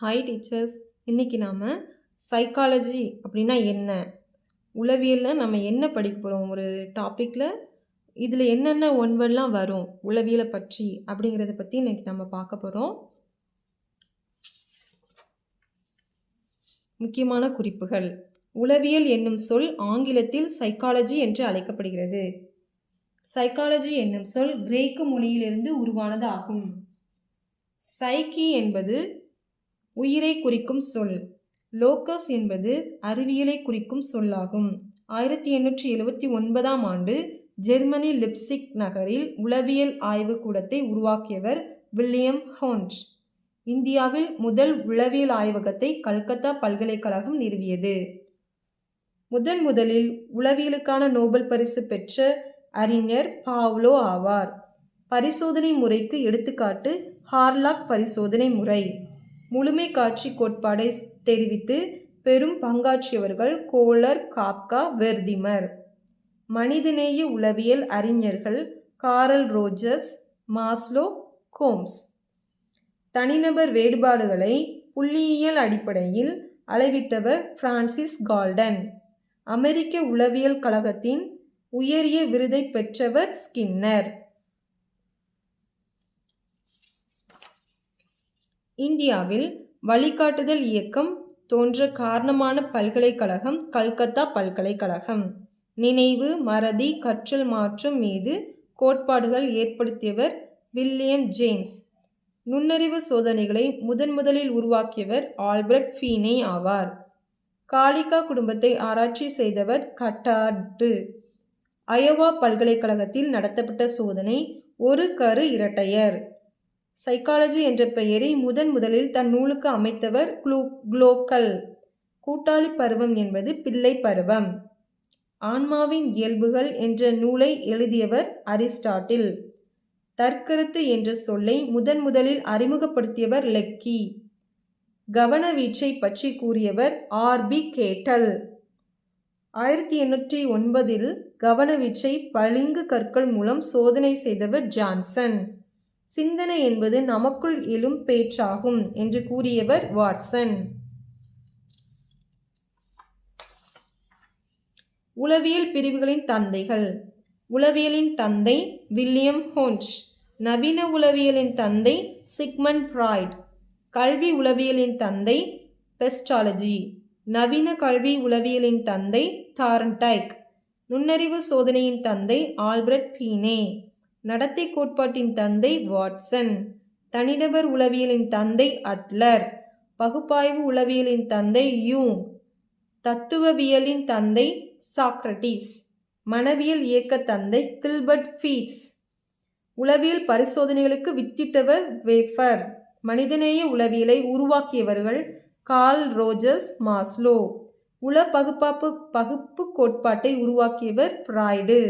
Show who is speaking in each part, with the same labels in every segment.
Speaker 1: Hi teachers இன்றைக்கி நாம் psychology அப்படின்னா என்ன? உளவியலில் நம்ம என்ன படிக்க போகிறோம் ஒரு டாப்பிக்கில் இதில் என்னென்ன ஒன்வெல்லாம் வரும்? உளவியலை பற்றி அப்படிங்கிறத பற்றி இன்றைக்கி நம்ம பார்க்க போகிறோம் முக்கியமான குறிப்புகள். உளவியல் என்னும் சொல் ஆங்கிலத்தில் சைக்காலஜி என்று அழைக்கப்படுகிறது. சைக்காலஜி என்னும் சொல் கிரேக்க மொழியிலிருந்து உருவானது ஆகும் சைக்கி என்பது உயிரை குறிக்கும் சொல். லோக்கஸ் என்பது அறிவியலை குறிக்கும் சொல்லாகும். ஆயிரத்தி எண்ணூற்றி எழுபத்தி ஒன்பதாம் ஆண்டு ஜெர்மனி லிப்சிக் நகரில் உளவியல் ஆய்வுக் கூடத்தை உருவாக்கியவர் வில்லியம் ஹோன்ட். இந்தியாவில் முதல் உளவியல் ஆய்வகத்தை கல்கத்தா பல்கலைக்கழகம் நிறுவியது. முதன் முதலில் உளவியலுக்கான நோபல் பரிசு பெற்ற அறிஞர் பாவ்லோ ஆவார். பரிசோதனை முறைக்கு எடுத்துக்காட்டு ஹார்லாக் பரிசோதனை முறை. முழுமை காட்சி கோட்பாடை தெரிவித்து பெரும் பங்காற்றியவர்கள் கோலர் காப்கா வெர்திமர். மனிதநேய உளவியல் அறிஞர்கள் காரல் ரோஜர்ஸ் மாஸ்லோ கோம்ஸ். தனிநபர் வேறுபாடுகளை புள்ளியியல் அடிப்படையில் அளவிட்டவர் பிரான்சிஸ் கால்டன். அமெரிக்க உளவியல் கழகத்தின் உயரிய விருதை பெற்றவர் ஸ்கின்னர். இந்தியாவில் வழிகாட்டுதல் இயக்கம் தோன்ற காரணமான பல்கலைக்கழகம் கல்கத்தா பல்கலைக்கழகம். நினைவு மறதி கற்றல் மாற்றம் மீது கோட்பாடுகள் ஏற்படுத்தியவர் வில்லியம் ஜேம்ஸ். நுண்ணறிவு சோதனைகளை முதன் முதலில் உருவாக்கியவர் ஆல்பர்ட் ஃபீனே ஆவார். காளிகா குடும்பத்தை ஆராய்ச்சி செய்தவர் கட்டார்டு. அயோவா பல்கலைக்கழகத்தில் நடத்தப்பட்ட சோதனை ஒரு கரு இரட்டையர். சைக்காலஜி என்ற பெயரை முதன் முதலில் தன் நூலுக்கு அமைத்தவர் குளூ குளோக்கல். கூட்டாளி பருவம் என்பது பிள்ளை பருவம். ஆன்மாவின் இயல்புகள் என்ற நூலை எழுதியவர் அரிஸ்டாட்டில். தற்கருத்து என்ற சொல்லை முதன் முதலில் அறிமுகப்படுத்தியவர் லெக்கி. கவனவீச்சை பற்றி கூறியவர் ஆர்பி கேட்டல். ஆயிரத்தி எண்ணூற்றி ஒன்பதில் கவனவீச்சை பளிங்கு கற்கள் மூலம் சோதனை செய்தவர் ஜான்சன். சிந்தனை என்பது நமக்குள் எழும் பேச்சாகும் என்று கூறியவர் வாட்சன். உளவியல் பிரிவுகளின் தந்தைகள். உளவியலின் தந்தை வில்லியம் ஹோன்ச் நவீன உளவியலின் தந்தை சிக்மன் பிராய்ட். கல்வி உளவியலின் தந்தை பெஸ்டாலஜி. நவீன கல்வி உளவியலின் தந்தை தாரன்டைக் நுண்ணறிவு சோதனையின் தந்தை ஆல்பர்ட் பீனே. நடத்தை கோட்பாட்டின் தந்தை வாட்சன். தனிநபர் உளவியலின் தந்தை அட்லர். பகுப்பாய்வு உளவியலின் தந்தை யூங். தத்துவவியலின் தந்தை சாக்ரட்டிஸ் மனவியல் இயக்க தந்தை கில்பர்ட் ஃபீட்ஸ். உளவியல் பரிசோதனைகளுக்கு வித்திட்டவர் வேஃபர். மனிதநேய உளவியலை உருவாக்கியவர்கள் கால் ரோஜர்ஸ் மாஸ்லோ. உள பகுப்பாப்பு பகுப்பு கோட்பாட்டை உருவாக்கியவர் பிராய்டு.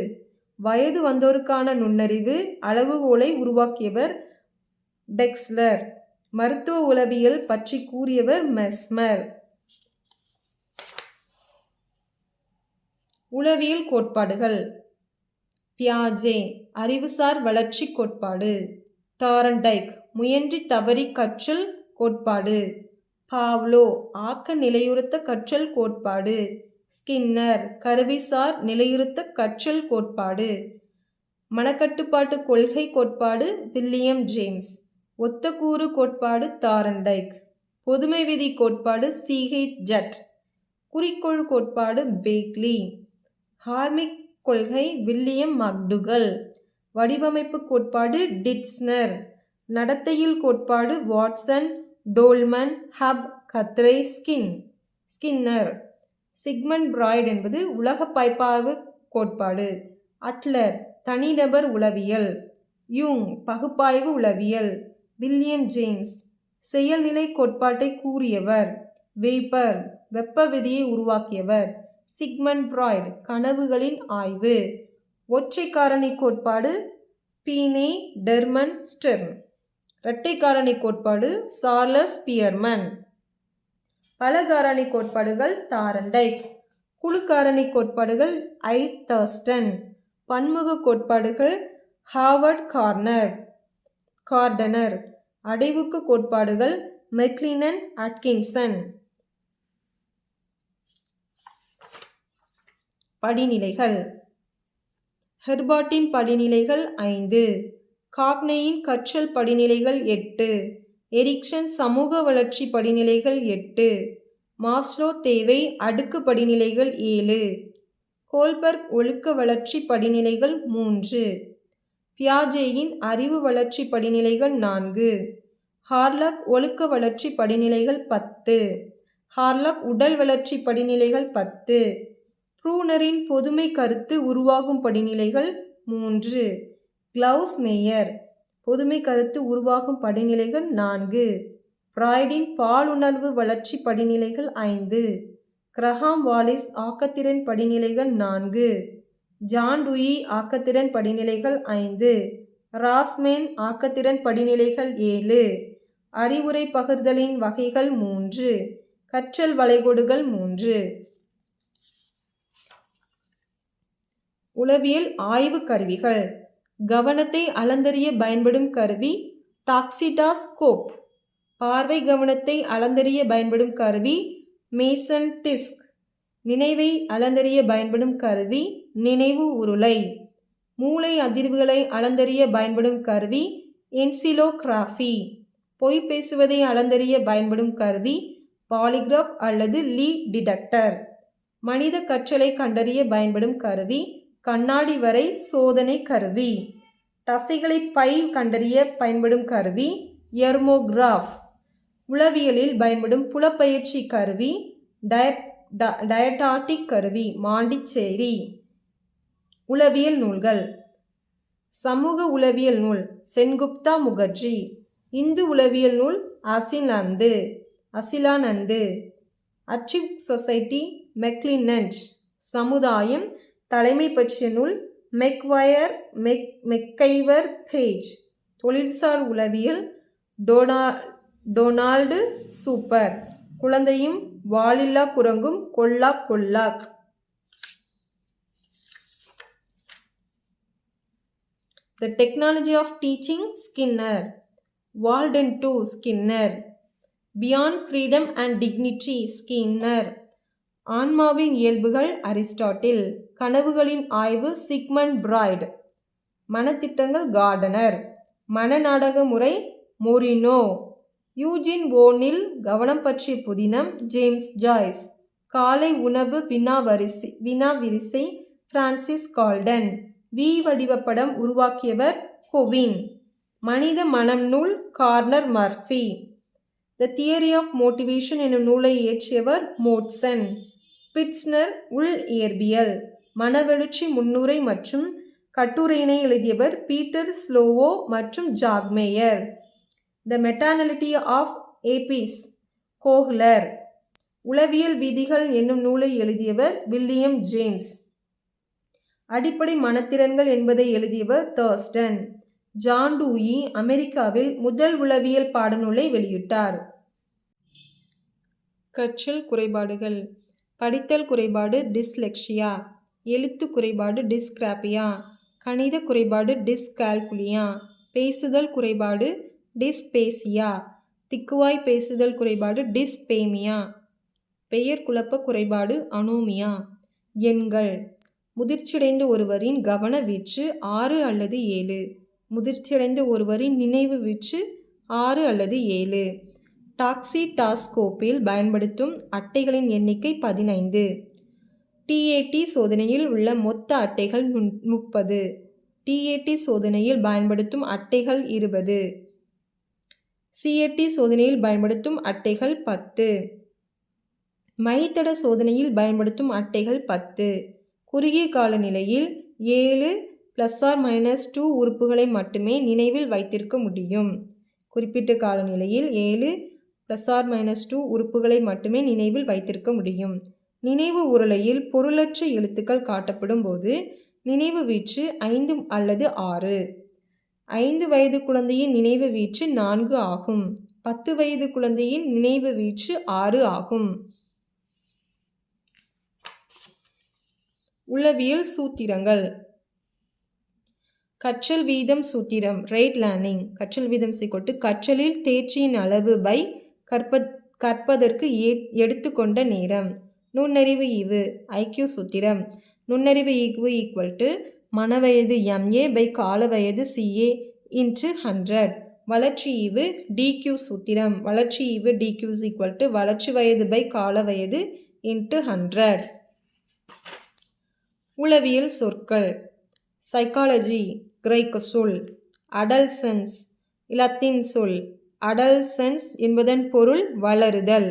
Speaker 1: வயது வந்தோருக்கான நுண்ணறிவு அளவுகோலை உருவாக்கியவர் பெக்ஸ்லர். மருத்துவ உளவியல் பற்றி கூறியவர் மெஸ்மர். உளவியல் கோட்பாடுகள். பியாஜே அறிவுசார் வளர்ச்சி கோட்பாடு. தாரண்டைக் முயன்றி தவறி கற்றல் கோட்பாடு. பாவ்லோ ஆக்க நிலையுறுத்த கற்றல் கோட்பாடு. ஸ்கின்னர் கருவிசார் நிலையுறுத்த கற்றல் கோட்பாடு. மனக்கட்டுப்பாட்டு கொள்கை கோட்பாடு வில்லியம் ஜேம்ஸ். ஒத்தக்கூறு கோட்பாடு தாரண்டைக். பொதுமை விதி கோட்பாடு சிஹெச் ஜட். குறிக்கோள் கோட்பாடு பேக்லி ஹார்மிக் கொள்கை வில்லியம் மக்டுகல். வடிவமைப்பு கோட்பாடு டிட்ஸ்னர். நடத்தையில் கோட்பாடு வாட்சன் டோல்மன் ஹப் கத்ரே ஸ்கின். ஸ்கின்னர். சிக்மண்ட் பிராய்ட் என்பது உலக பைப்பாய்வு கோட்பாடு. அட்லர் தனிநபர் உளவியல். யூங் பகுப்பாய்வு உளவியல். வில்லியம் ஜேம்ஸ் செயல்நிலை கோட்பாட்டை கூறியவர். வெய்பர் வெப்ப விதியை உருவாக்கியவர். சிக்மண்ட் பிராய்ட் கனவுகளின் ஆய்வு. ஒற்றை காரணி கோட்பாடு பீனே டெர்மன் ஸ்டெர்ன். இரட்டை காரணி கோட்பாடு சார்லஸ் பியர்மன். பலகாரணி கோட்பாடுகள் தாரண்டை. குழுக்காரணி கோட்பாடுகள் ஐ. தர்ஸ்டன். பன்முக கோட்பாடுகள் ஹாவர்ட் கார்னர். கார்டனர். அடைவுக்கு கோட்பாடுகள் மெக்லினன் அட்கின்சன். படிநிலைகள். ஹெர்பாட்டின் படிநிலைகள் ஐந்து. காக்னேயின் கற்றல் படிநிலைகள் எட்டு. எரிக்சன் சமூக வளர்ச்சி படிநிலைகள் எட்டு. மாஸ்லோ தேவை அடுக்கு படிநிலைகள் ஏழு. கோல்பர்க் ஒழுக்க வளர்ச்சி படிநிலைகள் மூன்று. பியாஜேயின் அறிவு வளர்ச்சி படிநிலைகள் நான்கு. ஹார்லக் ஒழுக்க வளர்ச்சி படிநிலைகள் பத்து. ஹார்லக் உடல் வளர்ச்சி படிநிலைகள் பத்து. ப்ரூனரின் பொதுமை கருத்து உருவாகும் படிநிலைகள் மூன்று. Klausmeier. புதுமை கருத்து உருவாகும் படிநிலைகள் நான்கு. பிராய்டின் பாலுணர்வு வளர்ச்சி படிநிலைகள் ஐந்து. கிரஹாம் வாலிஸ் ஆக்கத்திறன் படிநிலைகள் நான்கு. ஜான் டுயி ஆக்கத்திறன் படிநிலைகள் ஐந்து. ராஸ்மேன் ஆக்கத்திறன் படிநிலைகள் ஏழு. அறிவுரை பகிர்தலின் வகைகள் மூன்று. கற்றல் வளைகோடுகள் மூன்று. உளவியல் ஆய்வு கருவிகள். கவனத்தை அளந்தறிய பயன்படும் கருவி டாக்சிடாஸ்கோப். பார்வை கவனத்தை அளந்தறிய பயன்படும் கருவி மேசன் டிஸ்க். நினைவை அளந்தறிய பயன்படும் கருவி நினைவு உருளை. மூளை அதிர்வுகளை அளந்தறிய பயன்படும் கருவி என்சிலோகிராஃபி. பொய் பேசுவதை அளந்தறிய பயன்படும் கருவி பாலிகிராஃப் அல்லது லீ டிடெக்டர். மனித கற்றலை கண்டறிய பயன்படும் கருவி கண்ணாடி வரை சோதனை கருவி. தசைகளை பை கண்டறிய பயன்படும் கருவி எர்மோகிராஃப் உளவியலில் பயன்படும் புலப்பயிற்சி கருவி டயட் டயட்டாட்டிக் கருவி மாண்டிச்சேரி. உளவியல் நூல்கள். சமூக உளவியல் நூல் சென்குப்தா முகர்ஜி. இந்து உளவியல் நூல் அசிலந்து அசிலானந்து அச்சிவ் சொசைட்டி மெக்லினன்ட். சமுதாயம் தலைமை பற்றிய நூல் மெக்வயர் மெக் மெக்கைவர் பேஜ். தொழில்சார் உளவியல் டொனா டொனால்டு சூப்பர். குழந்தையும் வாலில்லா குரங்கும் கொல்லாக் கொல்லாக். The technology of teaching Skinner Walden two Skinner beyond freedom and dignity Skinner ஆன்மாவின் இயல்புகள் அரிஸ்டாட்டில். கனவுகளின் ஆய்வு சிக்மண்ட் பிராய்டு மனத்திட்டங்கள் கார்டனர். மனநாடக முறை மொரினோ. யூஜின் ஓனில் கவனம் பற்றிய புதினம் ஜேம்ஸ் ஜாய்ஸ். காலை உணவு வினா வரிசை வினா விரிசை பிரான்சிஸ் கால்டன். வி வடிவப்படம் உருவாக்கியவர் கொவின். மனித மனம் நூல் Gardner Murphy. The theory of motivation எனும் நூலை இயற்றியவர் மோட்சன். பிட்ஸ்னர் உள் இயற்பியல். மனவெழுச்சி முன்னுரை மற்றும் கட்டுரையினை எழுதியவர் பீட்டர் ஸ்லோவோ மற்றும் Jack Mayer the mentality of apes Kohler. உளவியல் விதிகள் என்னும் நூலை எழுதியவர் வில்லியம் ஜேம்ஸ். அடிப்படை மனத்திறன்கள் என்பதை எழுதியவர் தர்ஸ்டன். ஜான் டூயி அமெரிக்காவில் முதல் உளவியல் பாடநூலை வெளியிட்டார். கற்றல் குறைபாடுகள் படித்தல் குறைபாடு டிஸ்லெக்ஷியா. எழுத்து குறைபாடு டிஸ்கிராப்பியா கணித குறைபாடு டிஸ்கால்குலியா பேசுதல் குறைபாடு டிஸ்பேசியா திக்குவாய் பேசுதல் குறைபாடு டிஸ்பேமியா பெயர் குழப்ப குறைபாடு அனோமியா எண்கள். முதிர்ச்சியடைந்த ஒருவரின் கவன வீச்சு ஆறு அல்லது ஏழு. முதிர்ச்சியடைந்த ஒருவரின் நினைவு வீச்சு ஆறு அல்லது ஏழு. டாக்ஸி டாஸ்கோப்பில் பயன்படுத்தும் அட்டைகளின் எண்ணிக்கை பதினைந்து. டிஏடி சோதனையில் உள்ள மொத்த அட்டைகள் முப்பது. டிஏடி சோதனையில் பயன்படுத்தும் அட்டைகள் இருபது. சிஏடி சோதனையில் பயன்படுத்தும் அட்டைகள் பத்து. மைத்தட சோதனையில் பயன்படுத்தும் அட்டைகள் பத்து. குறுகிய கால நிலையில் ஏழு ப்ளஸ் ஆர் மைனஸ் டூ உறுப்புகளை மட்டுமே நினைவில் வைத்திருக்க முடியும். குறிப்பிட்ட காலநிலையில் ஏழு ப்ளஸ் ஆர் மைனஸ் டூ உறுப்புகளை மட்டுமே நினைவில் வைத்திருக்க முடியும். நினைவு உருளையில் பொருளற்ற எழுத்துக்கள் காட்டப்படும் போது நினைவு வீச்சு ஐந்து அல்லது ஆறு. ஐந்து வயது குழந்தையின் நினைவு வீச்சு நான்கு ஆகும். பத்து வயது குழந்தையின் நினைவு வீச்சு ஆறு ஆகும். உளவியல் சூத்திரங்கள். கற்றல் வீதம் சூத்திரம் ரேட் லேர்னிங் கற்றல் வீதம் சிக்கொட்டு கற்றலில் தேர்ச்சியின் அளவு பை கற்ப கற்பதற்கு ஏ எடுத்துக்கொண்ட நேரம். நுண்ணறிவு ஈவு ஐக்கியூ சூத்திரம். நுண்ணறிவு ஈவு ஈக்குவல் டு மனவயது எம்ஏ பை கால வயது சிஏ இன்ட்டு ஹண்ட்ரட் வளர்ச்சி ஈவு டிக்யூ சூத்திரம். வளர்ச்சி ஈவு டிக்யூ இஸ் ஈக்குவல் டு வளர்ச்சி வயது பை கால வயது இன்ட்டு ஹண்ட்ரட் உளவியல் சொற்கள். சைக்காலஜி கிரேக்க சொல். அடல்சன்ஸ் இலத்தின் சொல். அடல்சன்ஸ் என்பதன் பொருள் வளருதல்.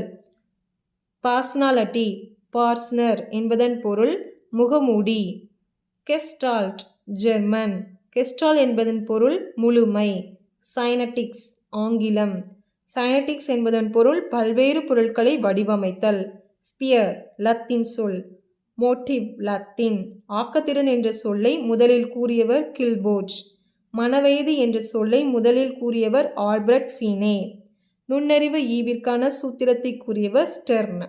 Speaker 1: பர்சனாலிட்டி பார்ஸ்னர் என்பதன் பொருள் முகமூடி. கெஸ்டால்ட் ஜெர்மன் கெஸ்டால் என்பதன் பொருள் முழுமை. சைனட்டிக்ஸ் ஆங்கிலம். சைனட்டிக்ஸ் என்பதன் பொருள் பல்வேறு பொருட்களை வடிவமைத்தல். ஸ்பியர் லத்தின் சொல். மோட்டிவ் லத்தின் ஆக்கத்திறன் என்ற சொல்லை முதலில் கூறியவர் கில்போஜ் மனவயது என்ற சொல்லை முதலில் கூறியவர் ஆல்பர்ட் ஃபீனே நுண்ணறிவு ஈவிற்கான சூத்திரத்தை கூறியவர் ஸ்டெர்ன்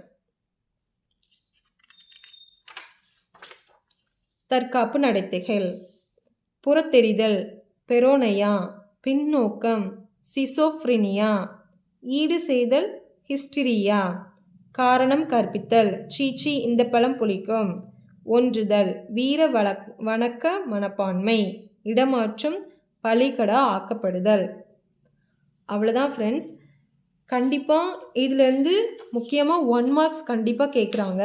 Speaker 1: தற்காப்பு நடத்தைகள். புறத்தெரிதல் பெரோனையா பின்னோக்கம் சிசோஃப்ரினியா ஈடு செய்தல் ஹிஸ்டிரியா காரணம் கற்பித்தல் சீச்சி இந்த பழம் புளிக்கும் ஒன்றுதல் வீர வழக் வணக்க மனப்பான்மை இடமாற்றம் பலிகடா ஆக்கப்படுதல். அவ்வளோதான் ஃப்ரெண்ட்ஸ் கண்டிப்பாக இதிலேருந்து முக்கியமாக ஒன் மார்க்ஸ் கண்டிப்பாக கேட்குறாங்க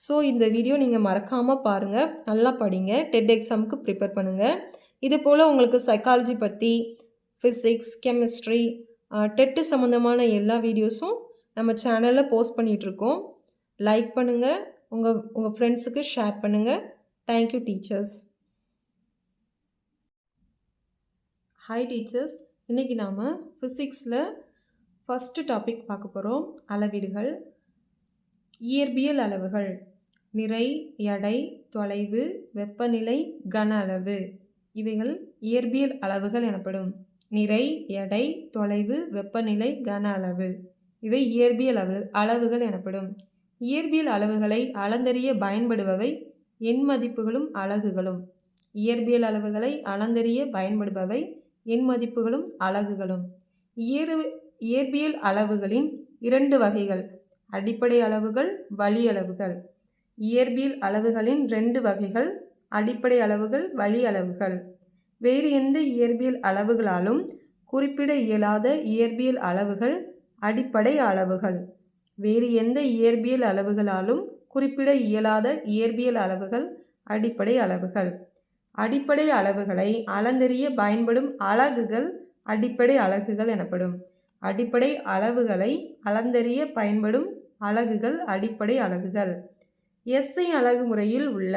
Speaker 1: ஸோ இந்த வீடியோ நீங்கள் மறக்காமல் பாருங்கள் நல்லா படிங்க. டெட் எக்ஸாமுக்கு ப்ரிப்பேர் பண்ணுங்கள் இது போல் உங்களுக்கு சைக்காலஜி பற்றி ஃபிசிக்ஸ் கெமிஸ்ட்ரி டெட்டு சம்மந்தமான எல்லா வீடியோஸும் நம்ம சேனலில் போஸ்ட் பண்ணிகிட்ருக்கோம் லைக் பண்ணுங்கள் உங்கள் உங்கள் ஃப்ரெண்ட்ஸுக்கு ஷேர் பண்ணுங்கள் தேங்க்யூ டீச்சர்ஸ் ஹாய் டீச்சர்ஸ் இன்றைக்கி நாம் ஃபிசிக்ஸில் ஃபஸ்ட்டு டாபிக் பார்க்க போகிறோம் அளவீடுகள். இயற்பியல் அளவுகள். நிறை எடை தொலைவு வெப்பநிலை கன அளவு. இவைகள் இயற்பியல் அளவுகள் எனப்படும். நிறை எடை தொலைவு வெப்பநிலை கன அளவு. இவை இயற்பியல் அளவு அளவுகள் எனப்படும். இயற்பியல் அளவுகளை அளந்தறிய பயன்படுபவை எண்மதிப்புகளும் அலகுகளும். இயற்பியல் அளவுகளை அளந்தறிய பயன்படுபவை எண்மதிப்புகளும் அலகுகளும். இயற்பியல் அளவுகளின் இரண்டு வகைகள். அடிப்படை அளவுகள் வழி அளவுகள். இயற்பியல் அளவுகளின் ரெண்டு வகைகள் அடிப்படை அளவுகள் வழி அளவுகள். வேறு எந்த இயற்பியல் அளவுகளாலும் குறிப்பிட இயலாத இயற்பியல் அளவுகள் அடிப்படை அளவுகள். வேறு எந்த இயற்பியல் அளவுகளாலும் குறிப்பிட இயலாத இயற்பியல் அளவுகள் அடிப்படை அளவுகள். அடிப்படை அளவுகளை அளந்தறிய பயன்படும் அலகுகள் அடிப்படை அலகுகள் எனப்படும். அடிப்படை அளவுகளை அளந்தறிய பயன்படும் அலகுகள் அடிப்படை அலகுகள். எஸ்ஐ அலகு முறையில் உள்ள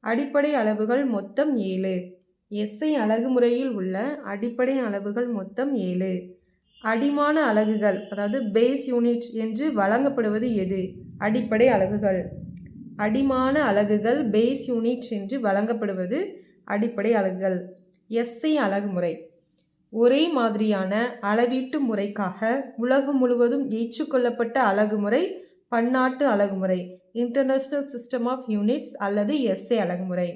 Speaker 1: அடிப்படை அளவுகள் மொத்தம் ஏழு. எஸ்ஐ அலகு முறையில் உள்ள அடிப்படை அளவுகள் மொத்தம் ஏழு. அடிமான அலகுகள் அதாவது பேஸ் யூனிட் என்று வழங்கப்படுவது எது? அடிப்படை அலகுகள். அடிமான அலகுகள் பேஸ் யூனிட் என்று வழங்கப்படுவது அடிப்படை அலகுகள். எஸ்ஐ அலகு முறை. ஒரே மாதிரியான அளவீட்டு முறைக்காக உலகம் முழுவதும் ஏற்றுக்கொள்ளப்பட்ட அலகுமுறை பன்னாட்டு அழகுமுறை இன்டர்நேஷ்னல் சிஸ்டம் ஆஃப் யூனிட்ஸ் அல்லது எஸ்ஏ அழகுமுறை.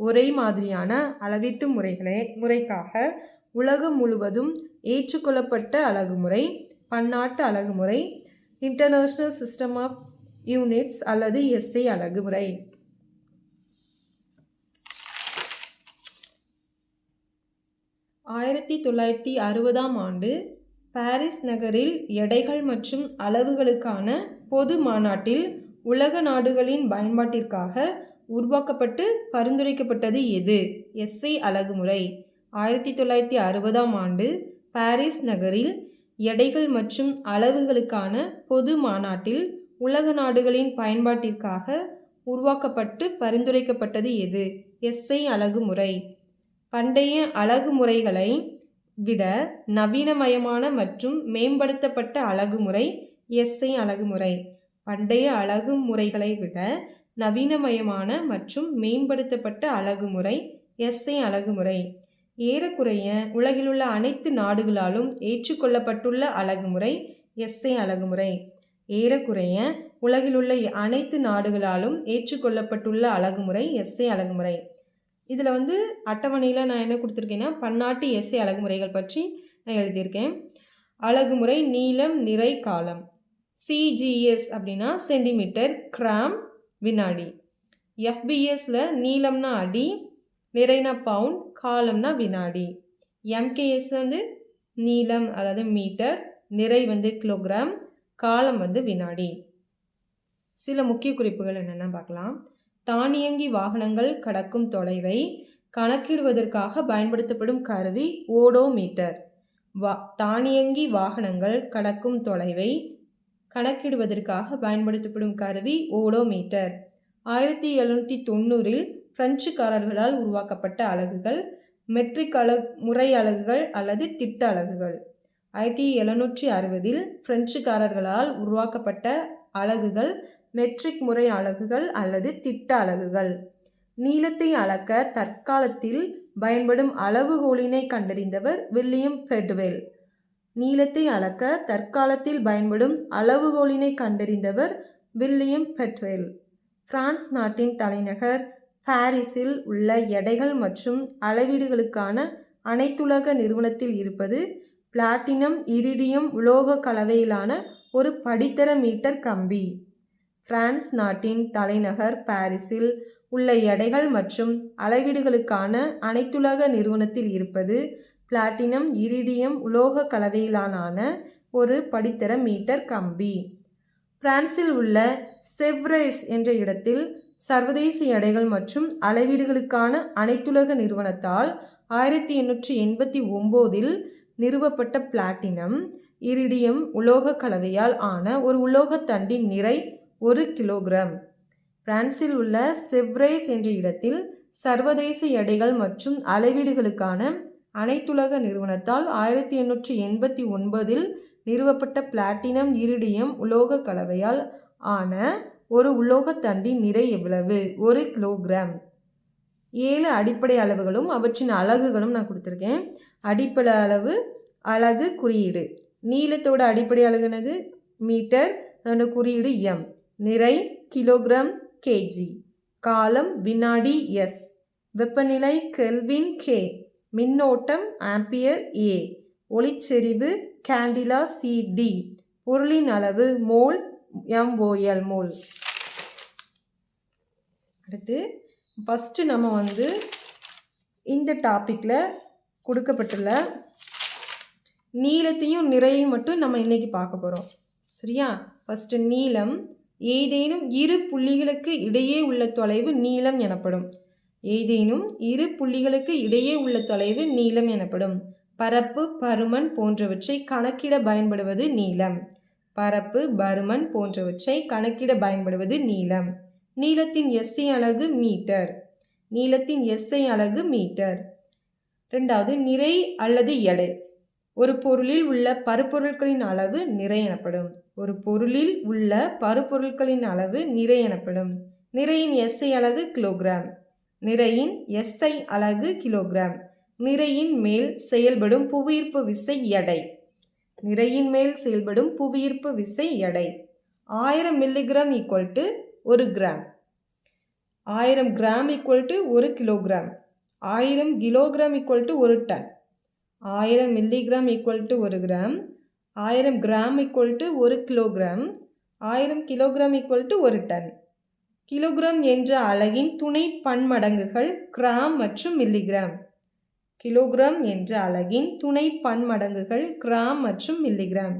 Speaker 1: ஒரே மாதிரியான அளவீட்டு முறைகளே முறைக்காக உலகம் முழுவதும் ஏற்றுக்கொள்ளப்பட்ட அலகுமுறை பன்னாட்டு அழகுமுறை இன்டர்நேஷ்னல் சிஸ்டம் ஆஃப் யூனிட்ஸ் அல்லது எஸ்ஐ அலகுமுறை ஆயிரத்தி தொள்ளாயிரத்தி அறுபதாம் ஆண்டு பாரிஸ் நகரில் எடைகள் மற்றும் அளவுகளுக்கான பொது மாநாட்டில் உலக நாடுகளின் பயன்பாட்டிற்காக உருவாக்கப்பட்டு பரிந்துரைக்கப்பட்டது எது? எஸ்ஐ அலகுமுறை ஆயிரத்தி தொள்ளாயிரத்தி அறுபதாம் ஆண்டு பாரிஸ் நகரில் எடைகள் மற்றும் அளவுகளுக்கான பொது மாநாட்டில் உலக நாடுகளின் பயன்பாட்டிற்காக உருவாக்கப்பட்டு பரிந்துரைக்கப்பட்டது எது? எஸ்ஐ அலகுமுறை பண்டைய அழகுமுறைகளை விட நவீனமயமான மற்றும் மேம்படுத்தப்பட்ட அழகுமுறை எஸ்ஐ அழகுமுறை. பண்டைய அழகு முறைகளை விட நவீனமயமான மற்றும் மேம்படுத்தப்பட்ட அழகுமுறை எஸ்ஐ அழகுமுறை. ஏறக்குறைய உலகிலுள்ள அனைத்து நாடுகளாலும் ஏற்றுக்கொள்ளப்பட்டுள்ள அழகுமுறை எஸ்ஐ அழகுமுறை. ஏறக்குறைய உலகிலுள்ள அனைத்து நாடுகளாலும் ஏற்றுக்கொள்ளப்பட்டுள்ள அழகுமுறை எஸ்ஐ அழகுமுறை. இதில் வந்து அட்டவணையில் நான் என்ன கொடுத்துருக்கேன்னா பன்னாட்டு எஸ்ஐ அழகுமுறைகள் பற்றி நான் எழுதியிருக்கேன். அழகுமுறை நீளம் நிறை காலம். சிஜிஎஸ் அப்படின்னா சென்டிமீட்டர் கிராம் வினாடி. எஃபிஎஸ்ல நீளம்னா அடி நிறைனா பவுண்ட் காலம்னா வினாடி. எம்கேஎஸ் வந்து நீளம் அதாவது மீட்டர் நிறை வந்து கிலோகிராம் காலம் வந்து வினாடி. சில முக்கிய குறிப்புகள் என்னென்ன பார்க்கலாம். தானியங்கி வாகனங்கள் கடக்கும் தொலைவை கணக்கிடுவதற்காக பயன்படுத்தப்படும் கருவி ஓடோமீட்டர். வா தானியங்கி வாகனங்கள் கடக்கும் தொலைவை கணக்கிடுவதற்காக பயன்படுத்தப்படும் கருவி ஓடோமீட்டர். ஆயிரத்தி எழுநூற்றி தொண்ணூறில் பிரெஞ்சுக்காரர்களால் உருவாக்கப்பட்ட அலகுகள் மெட்ரிக் அலகு முறை அலகுகள் அல்லது திட்ட அலகுகள். ஆயிரத்தி எழுநூற்றி அறுபதில் பிரெஞ்சுக்காரர்களால் உருவாக்கப்பட்ட அலகுகள் மெட்ரிக் முறை அலகுகள் அல்லது திட்ட அலகுகள். நீளத்தை அளக்க தற்காலத்தில் பயன்படும் அளவுகோலினை கண்டறிந்தவர் வில்லியம் பெட்வெல். நீளத்தை அளக்க தற்காலத்தில் பயன்படும் அளவுகோலினை கண்டறிந்தவர் வில்லியம் பெட்வெல் பிரான்ஸ் நாட்டின் தலைநகர் பாரிஸில் உள்ள எடைகள் மற்றும் அளவீடுகளுக்கான அனைத்துலக நிறுவனத்தில் இருப்பது பிளாட்டினம் இரிடியம் உலோக கலவையிலான ஒரு படித்தர மீட்டர் கம்பி. பிரான்ஸ் நாட்டின் தலைநகர் பாரிஸில் உள்ள எடைகள் மற்றும் அளவீடுகளுக்கான அனைத்துலக நிறுவனத்தில் இருப்பது பிளாட்டினம் இரிடியம் உலோக கலவையிலான ஒரு படித்தர மீட்டர் கம்பி. பிரான்சில் உள்ள செவ்ரேஸ் என்ற இடத்தில் சர்வதேச எடைகள் மற்றும் அளவீடுகளுக்கான அனைத்துலக நிறுவனத்தால் ஆயிரத்தி எண்ணூற்றி எண்பத்தி ஒம்போதில் நிறுவப்பட்ட பிளாட்டினம் இரிடியம் உலோக கலவையால் ஆன ஒரு உலோகத்தண்டின் நிறை ஒரு கிலோகிராம். பிரான்சில் உள்ள செவ்ரேஸ் என்ற இடத்தில் சர்வதேச எடைகள் மற்றும் அளவீடுகளுக்கான அனைத்துலக நிறுவனத்தால் ஆயிரத்தி எண்ணூற்றி எண்பத்தி ஒன்பதில் நிறுவப்பட்ட பிளாட்டினம் இரிடியம் உலோக கலவையால் ஆன ஒரு உலோகத்தண்டின் நிறை எவ்வளவு? ஒரு கிலோகிராம். ஏழு அடிப்படை அளவுகளும் அவற்றின் அலகுகளும் நான் கொடுத்துருக்கேன். அடிப்படை அளவு அலகு குறியீடு. நீளத்தோட அடிப்படை அலகுனது மீட்டர். அதோட குறியீடு எம். நிறை கிலோகிராம் கேஜி. காலம் வினாடி எஸ். வெப்பநிலை கெல்வின் கே. மின்னோட்டம் ஆம்பியர் ஏ ஒளிச்செறிவு கேண்டிலா சிடி பொருளின் அளவு mole M O L mole. அடுத்து ஃபஸ்ட்டு நம்ம வந்து இந்த டாப்பிக்கில் கொடுக்கப்பட்டுள்ள நீளத்தையும் நிறையும் மட்டும் நம்ம இன்றைக்கி பார்க்க போகிறோம் சரியா? ஃபஸ்ட்டு நீளம் ஏதேனும் இரு புள்ளிகளுக்கு இடையே உள்ள தொலைவு நீளம் எனப்படும். ஏதேனும் இரு புள்ளிகளுக்கு இடையே உள்ள தொலைவு நீளம் எனப்படும். பரப்பு பருமன் போன்றவற்றை கணக்கிட பயன்படுவது நீளம். பரப்பு பருமன் போன்றவற்றை கணக்கிட பயன்படுவது நீளம். நீளத்தின் எஸ்ஐ அலகு மீட்டர். நீளத்தின் எஸ்ஐ அலகு மீட்டர். ரெண்டாவது நிறை அல்லது எடை. ஒரு பொருளில் உள்ள பருப்பொருட்களின் அளவு நிறை எனப்படும். ஒரு பொருளில் உள்ள பருப்பொருட்களின் அளவு நிறை எனப்படும். நிறையின் எஸ்ஐ அலகு கிலோகிராம் நிறையின் எஸ்ஐ அலகு கிலோகிராம். நிறையின் மேல் செயல்படும் புவியீர்ப்பு விசை எடை. நிறையின் மேல் செயல்படும் புவியீர்ப்பு விசை எடை. ஆயிரம் மில்லிகிராம் ஈக்குவல் டு ஒரு கிராம். ஆயிரம் கிராம் ஈக்குவல் டு ஒரு கிலோகிராம். ஆயிரம் கிலோகிராம் ஈக்குவல் டு ஒரு டன். ஆயிரம் மில்லிகிராம் ஈக்குவல் டு ஒரு கிராம். ஆயிரம் கிராம் ஈக்குவல் டு ஒரு கிலோகிராம். ஆயிரம் கிலோகிராம் ஈக்குவல் டு ஒரு டன். கிலோகிராம் என்ற அலகின் துணை பன்மடங்குகள் கிராம் மற்றும் மில்லிகிராம். கிலோகிராம் என்ற அலகின் துணை பன்மடங்குகள் கிராம் மற்றும் மில்லிகிராம்.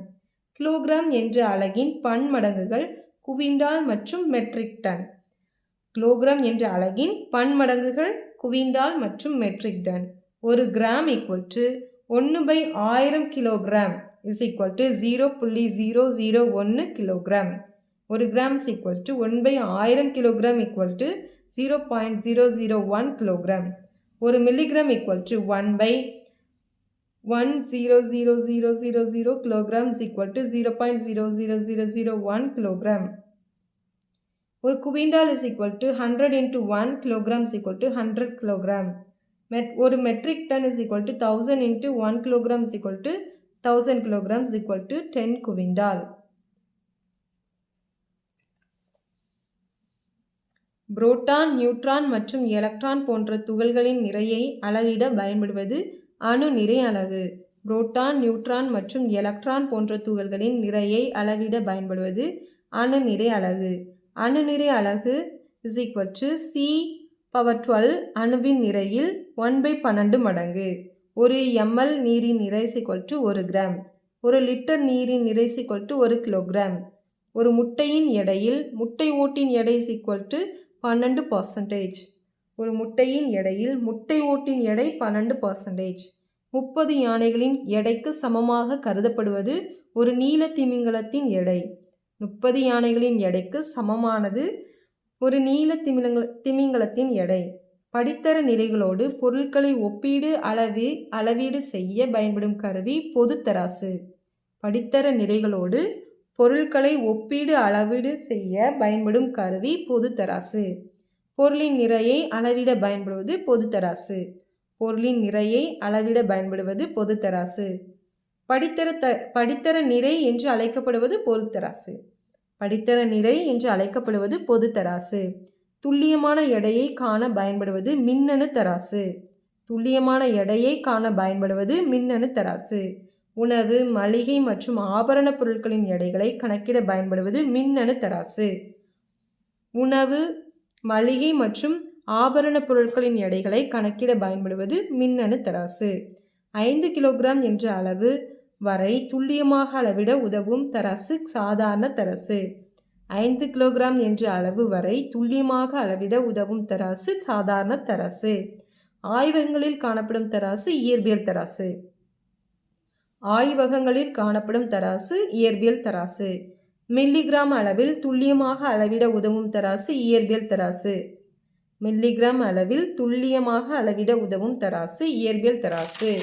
Speaker 1: கிலோகிராம் என்ற அலகின் பன்மடங்குகள் குவிண்டால் மற்றும் மெட்ரிக் டன். கிலோகிராம் என்ற அலகின் பன்மடங்குகள் குவிண்டால் மற்றும் மெட்ரிக் டன். ஒரு கிராம் ஈக்குவல் டு ஒன்று பை ஆயிரம் kilogram is equal to zero புள்ளி ஜீரோ ஜீரோ ஒன்று கிலோகிராம். ஒரு gram is equal to one by ஆயிரம் kilogram equal to zero point zero zero one kilogram ஒரு milligram equal to one by one zero zero zero zero zero kilogram equal to zero point zero zero zero zero one kilogram ஒரு quintal is equal to hundred into one kilogram is equal to hundred kilogram met ஒரு metric ton is equal to thousand into one kilogram is equal to thousand kilogram is equal to ten quintal. Proton neutron மற்றும் electron போன்ற துகள்களின் நிறையை அளவிட பயன்படுவது அணு நிறை அலகு. புரோட்டான் நியூட்ரான் மற்றும் எலக்ட்ரான் போன்ற துகள்களின் நிறையை அளவிட பயன்படுவது அணு நிறை அலகு. அணு நிறை அலகு is equal to C power twelve அணுவின் நிறையில் ஒன் பை பன்னெண்டு மடங்கு. ஒரு எம்எல் நீரின் நிறை சிக்வல் டு ஒரு கிராம் ஒரு லிட்டர் நீரின் நிறை சிக்வல் டு ஒரு கிலோகிராம் ஒரு முட்டையின் எடையில் முட்டை ஓட்டின் எடை சிக்வல் டு பன்னெண்டு பர்சன்டேஜ் ஒரு முட்டையின் எடையில் முட்டை ஓட்டின் எடை பன்னெண்டு பர்சன்டேஜ் முப்பது யானைகளின் எடைக்கு சமமாக கருதப்படுவது ஒரு நீல திமிங்கலத்தின் எடை. முப்பது யானைகளின் எடைக்கு சமமானது ஒரு நீல திமிலங்க திமிங்கலத்தின் எடை. படித்தர நிலைகளோடு பொருட்களை ஒப்பீடு அளவி அளவீடு செய்ய பயன்படும் கருவி பொதுத்தராசு. படித்தர நிலைகளோடு பொருட்களை ஒப்பீடு அளவீடு செய்ய பயன்படும் கருவி பொதுத்தராசு பொருளின் நிறையை அளவிட பயன்படுவது பொதுத்தராசு பொருளின் நிறையை அளவிட பயன்படுவது பொதுத்தராசு படித்தர த படித்தர நிறை என்று அழைக்கப்படுவது பொதுத்தராசு படித்தர நிறை என்று அழைக்கப்படுவது பொதுத்தராசு துல்லியமான எடையை காண பயன்படுவது மின்னணு தராசு. துல்லியமான எடையை காண பயன்படுவது மின்னணு தராசு. உணவு மளிகை மற்றும் ஆபரண பொருட்களின் எடைகளை கணக்கிட பயன்படுவது மின்னணு தராசு. உணவு மளிகை மற்றும் ஆபரணப் பொருட்களின் எடைகளை கணக்கிட பயன்படுவது மின்னணு தராசு. ஐந்து கிலோகிராம் என்ற அளவு வரை துல்லியமாக அளவிட உதவும் தராசு சாதாரண தராசு. ஐந்து கிலோகிராம் என்ற அளவு வரை துல்லியமாக அளவிட உதவும் தராசு சாதாரண தராசு. ஆய்வகங்களில் காணப்படும் தராசு இயற்பியல் தராசு. ஆய்வகங்களில் காணப்படும் தராசு இயற்பியல் தராசு. மில்லிகிராம் அளவில் துல்லியமாக அளவிட உதவும் தராசு இயற்பியல் தராசு. மில்லிகிராம் அளவில் துல்லியமாக அளவிட உதவும் தராசு இயற்பியல் தராசு.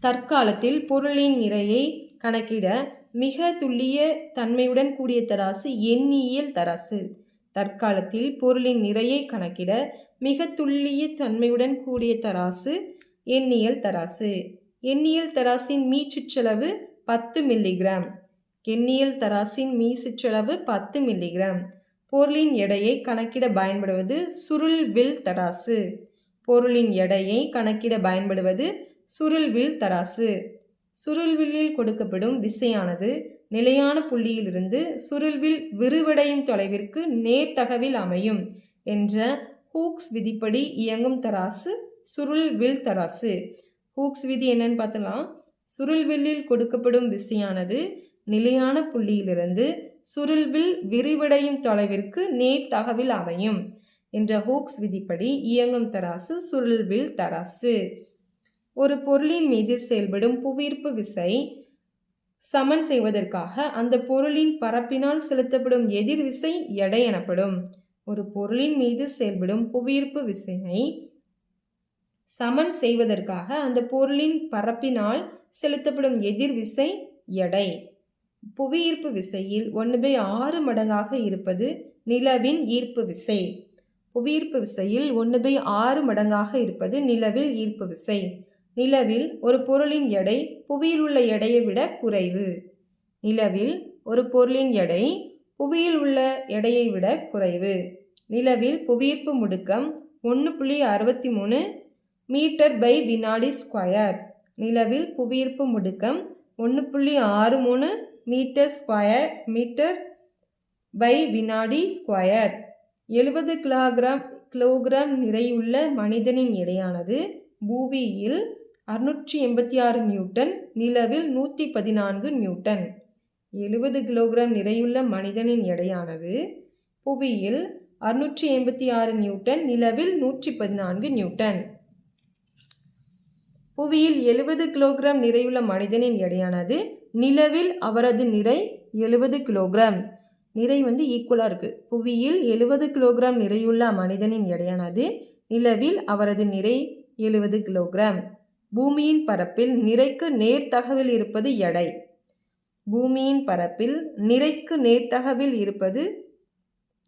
Speaker 1: தற்காலத்தில் பொருளின் நிறையை கணக்கிட மிக துல்லிய தன்மையுடன் கூடிய தராசு எண்ணியல் தராசு. தற்காலத்தில் பொருளின் நிறையை கணக்கிட மிக துல்லிய தன்மையுடன் கூடிய தராசு எண்ணியல் தராசு. எண்ணியல் தராசின் மீச்சுச்செலவு பத்து மில்லிகிராம் எண்ணியல் தராசின் மீசுச்செலவு பத்து மில்லிகிராம் பொருளின் எடையை கணக்கிட பயன்படுவது சுருள் வில் தராசு. பொருளின் எடையை கணக்கிட பயன்படுவது சுருள்வில் தராசு. சுருள்வில்லில் கொடுக்கப்படும் விசையானது நிலையான புள்ளியிலிருந்து சுருள்வில் விரிவடையும் தொலைவிற்கு நேர்த்தகவில் அமையும் என்ற ஹூக்ஸ் விதிப்படி இயங்கும் தராசு சுருள் வில் தராசு. ஹூக்ஸ் விதி என்னன்னு பார்த்தலாம் சுருள்வில்லில் கொடுக்கப்படும் விசையானது நிலையான புள்ளியிலிருந்து சுருள்வில் விரிவடையும் தொலைவிற்கு நேர்த்தகவில் அமையும் என்ற ஹூக்ஸ் விதிப்படி இயங்கும் தராசு சுருள்வில் தராசு. ஒரு பொருளின் மீது செயல்படும் புவியீர்ப்பு விசை சமன் செய்வதற்காக அந்த பொருளின் பரப்பினால் செலுத்தப்படும் எதிர் விசை எடை எனப்படும். ஒரு பொருளின் மீது செயல்படும் புவியீர்ப்பு விசையை சமன் செய்வதற்காக அந்த பொருளின் பரப்பினால் செலுத்தப்படும் எதிர் விசை எடை. புவியீர்ப்பு விசையில் ஒன்று பை ஆறு மடங்காக இருப்பது நிலவின் ஈர்ப்பு விசை. புவியீர்ப்பு விசையில் ஒன்று பை ஆறு மடங்காக இருப்பது நிலவில் ஈர்ப்பு விசை. நிலவில் ஒரு பொருளின் எடை புவியில் உள்ள எடையை விட குறைவு. நிலவில் ஒரு பொருளின் எடை புவியில் உள்ள எடையை விட குறைவு. நிலவில் புவியீர்ப்பு முடுக்கம் ஒன்று புள்ளி அறுபத்தி மூணு மீட்டர் பை வினாடி ஸ்கொயர். நிலவில் புவியீர்ப்பு முடுக்கம் ஒன்று புள்ளி ஆறு மூணு மீட்டர் ஸ்கொயர் மீட்டர் பை வினாடி ஸ்கொயர். எழுபது கிலோகிராம் கிலோகிராம் நிறையுள்ள மனிதனின் எடையானது பூவியில் அறுநூற்றி எண்பத்தி ஆறு நியூட்டன் நிலவில் நூற்றி பதினான்கு நியூட்டன். எழுபது கிலோகிராம் நிறையுள்ள மனிதனின் எடையானது புவியில் அறுநூற்றி எண்பத்தி ஆறு நியூட்டன் நிலவில் நூற்றி பதினான்கு நியூட்டன். புவியில் எழுபது கிலோகிராம் நிறையுள்ள மனிதனின் எடையானது நிலவில் அவரது நிறை எழுபது கிலோகிராம். நிறை வந்து ஈக்குவலாக இருக்குது புவியில் எழுபது கிலோகிராம் நிறையுள்ள மனிதனின் எடையானது நிலவில் அவரது நிறை எழுபது கிலோகிராம். பூமியின் பரப்பில் நிறைக்கு நேர்த்தகவில் இருப்பது எடை. பூமியின் பரப்பில் நிறைக்கு நேர்த்தகவில் இருப்பது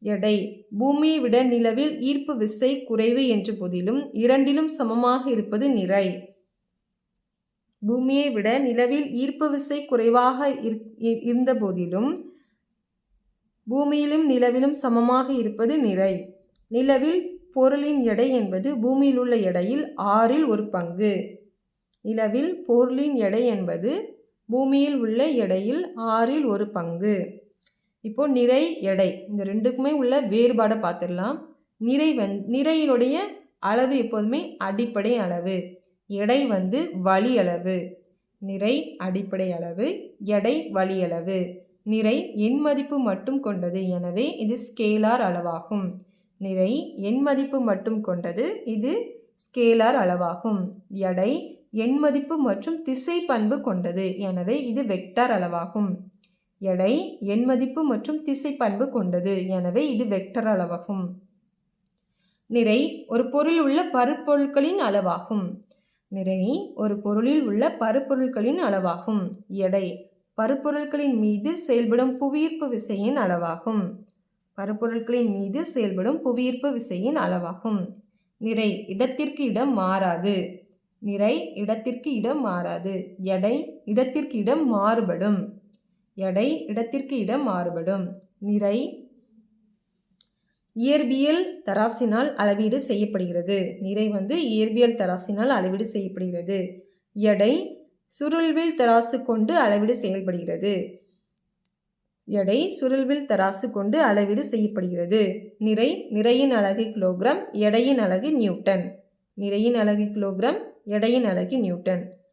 Speaker 1: எடை. பூமியை விட நிலவில் ஈர்ப்பு விசை குறைவு என்ற போதிலும் இரண்டிலும் சமமாக இருப்பது நிறை. பூமியை விட நிலவில் ஈர்ப்பு விசை குறைவாக இருந்த போதிலும் பூமியிலும் நிலவிலும் சமமாக இருப்பது நிறை. நிலவில் பொருளின் எடை என்பது பூமியில் உள்ள எடையில் ஆறில் ஒரு பங்கு. நிலவில் பொருளின் எடை என்பது பூமியில் உள்ள எடையில் ஆறில் ஒரு பங்கு. இப்போ நிறை எடை இந்த ரெண்டுக்குமே உள்ள வேறுபாடை பார்த்துடலாம். நிறை வந் நிறையினுடைய அளவு எப்போதுமே அடிப்படை அளவு. எடை வந்து வழி அளவு நிறை அடிப்படை அளவு எடை வழி அளவு நிறை எண் மதிப்பு மட்டும் கொண்டது எனவே இது ஸ்கேலார் அளவாகும். நிறை எண் மதிப்பு மட்டும் கொண்டது இது ஸ்கேலார் அளவாகும். எடை எண் மதிப்பு மற்றும் திசை பண்பு கொண்டது எனவே இது வெக்டார் அளவாகும். எடை எண் மதிப்பு மற்றும் திசை பண்பு கொண்டது எனவே இது வெக்டர் அளவாகும். நிறை ஒரு பொருள் உள்ள பருப்பொருட்களின் அளவாகும். நிறை ஒரு பொருளில் உள்ள பருப்பொருட்களின் அளவாகும். எடை பருப்பொருட்களின் மீது செயல்படும் புவியீர்ப்பு விசையின் அளவாகும். பருப்பொருட்களின் மீது செயல்படும் புவியீர்ப்பு விசையின் அளவாகும். நிறை இடத்திற்கு இடம் மாறாது. நிறை இடத்திற்கு இடம் மாறாது. எடை இடத்திற்கு இடம் மாறுபடும். எடை இடத்திற்கு இடம் மாறுபடும். நிறை இயற்பியல் தராசினால் அளவீடு செய்யப்படுகிறது. நிறை வந்து இயற்பியல் தராசினால் அளவீடு செய்யப்படுகிறது. எடை சுருள்வில் தராசு கொண்டு அளவீடு செயல்படுகிறது. எடை சுருள்வில் தராசு கொண்டு அளவீடு செய்யப்படுகிறது. நிறை நிறையின் அழகு கிலோகிராம் எடையின் அலகு நியூட்டன். நிறையின் அழகு கிலோகிராம் எடையின் அலகு நியூட்டன்.